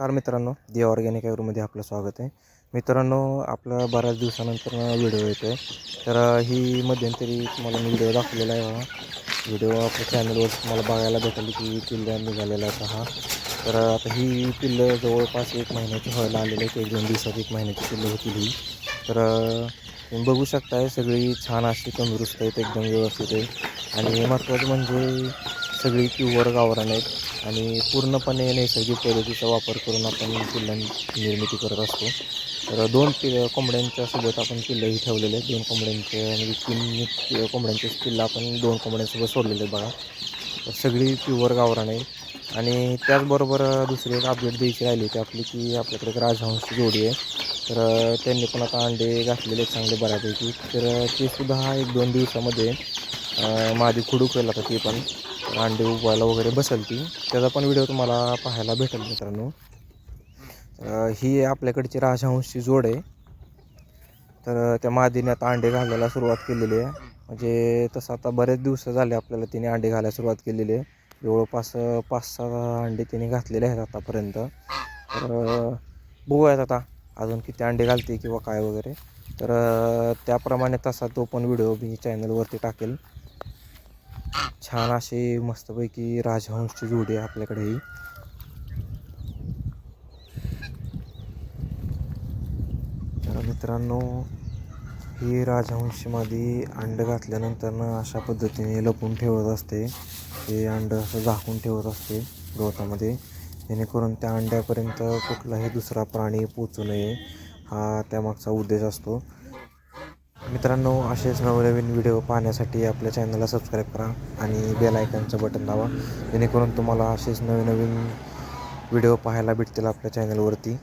नमस्कार मित्रांनो दि ऑर्गॅनिक ॲग्रोमध्ये आपलं स्वागत आहे. मित्रांनो आपला बऱ्याच दिवसानंतर व्हिडिओ येतो आहे तर ही मध्यंतरी तुम्हाला मी व्हिडिओ दाखवलेला आहे व्हिडिओ आपल्या चॅनलवर तुम्हाला बघायला भेटली की पिल्लं निघालेला आहे हा. तर आता ही पिल्लं जवळपास एक महिन्याची व्हायला आलेली आहेत. एक दोन दिवसात एक महिन्याची पिल्लं होतील ही. तर तुम्ही बघू शकताय सगळी छान अशी तंदुरुस्त आहेत एकदम व्यवस्थित आहे आणि महत्त्वाचं म्हणजे सगळी प्युअर गावरान आहेत आणि पूर्णपणे नैसर्गिक पद्धतीचा वापर करून आपण पिल्लां निर्मिती करत असतो. तर दोन पिल्ल कोंबड्यांच्या सोबत आपण पिल्लंही ठेवलेले आहेत. दोन कोंबड्यांचे म्हणजे तीन कोंबड्यांचे पिल्लं आपण दोन कोंबड्यांसोबत सोडलेले आहेत बघा. तर सगळी प्युअर गावरान आहे आणि त्याचबरोबर दुसरी एक अपडेट द्यायची राहिली होती आपली की आपल्याकडे एक राजहंसची जोडी आहे. तर त्यांनी पण आता अंडे घातलेले आहेत चांगले बऱ्यापैकी. तर ते सुद्धा हा एक दोन दिवसामध्ये माझी मादी खुडूक केला होता ती पण. अंडे उगवायला वगैरे बसेल ती. त्याचा पण व्हिडिओ तुम्हाला पाहायला भेटेल मित्रांनो. ही आपल्याकडची राजहंसची जोड आहे. तर त्या मादीने आता अंडे घालायला सुरुवात केलेली आहे. म्हणजे तसं आता बरेच दिवस झाले आपल्याला तिने अंडे घालायला सुरुवात केलेली आहे. जवळपास पाच सहा अंडे तिने घातलेले आहेत आतापर्यंत. तर बघूयात आता अजून किती अंडे घालते किंवा काय वगैरे. तर त्याप्रमाणे तसा तो पण व्हिडिओ मी चॅनलवरती टाकेल. छान असे मस्तपैकी राजहंसची जोडी आहे आपल्याकडे ही. तर मित्रांनो ही राजहंशीमध्ये अंड घातल्यानंतर अशा पद्धतीने लपून ठेवत असते. ते अंड असं झाकून ठेवत असते गवतामध्ये. जेणेकरून त्या अंड्यापर्यंत कुठलाही दुसरा प्राणी पोचू नये. हा त्यामागचा उद्देश असतो. मित्रांनो असेच नवनवीन व्हिडिओ पाहण्यासाठी आपल्या चॅनलला सबस्क्राईब करा आणि बेल आयकनचं बटन दाबा. जेणेकरून तुम्हाला असेच नवीन नवीन व्हिडिओ पाहायला भेटतील आपल्या चॅनलवरती